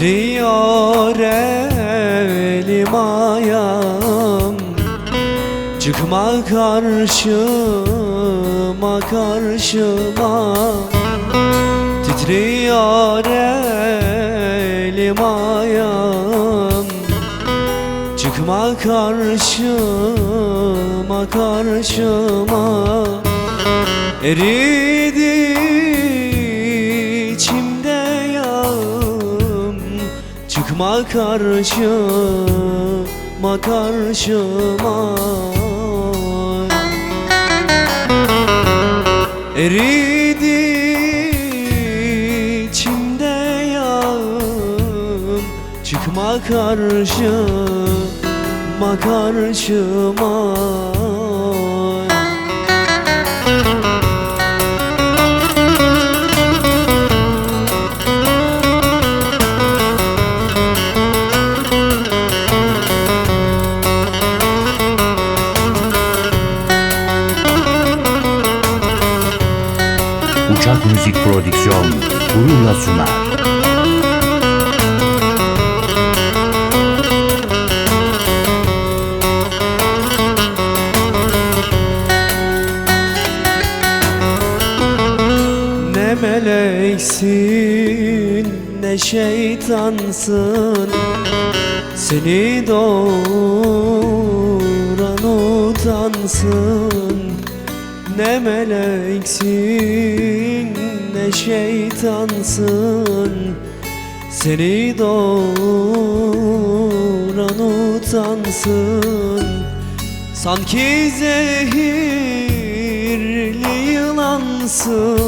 Titriyor elim ayağım. Çıkma karşıma karşıma. Titriyor elim ayağım. Çıkma karşıma karşıma. Eridi Çıkma karşıma karşıma. Eridi içimde yağım. Çıkma karşıma karşıma Uçak Müzik Prodüksiyon gururla sunar. Ne meleksin ne şeytansın Seni doğuran utansın Ne meleksin ne şeytansın. Seni doğuran utansın. Sanki zehirli yılansın.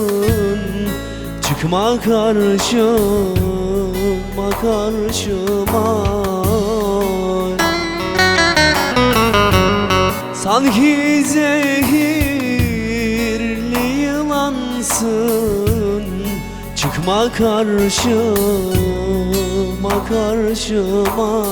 Çıkma karşıma karşıma. Sanki zehirli yılansın Çıkma karşıma karşıma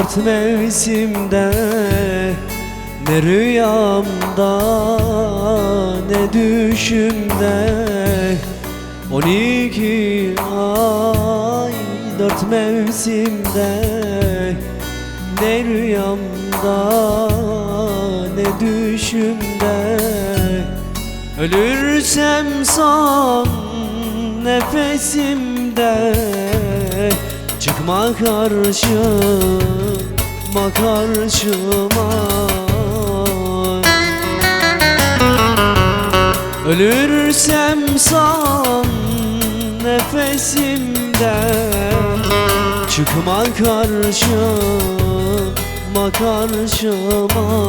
dört mevsimde Ne rüyamda ne düşümde On iki ay dört mevsimde Ne rüyamda ne düşümde Ölürsem son nefesimde Çıkma karşıma karşıma. Ölürsem son nefesimde Çıkma karşıma karşıma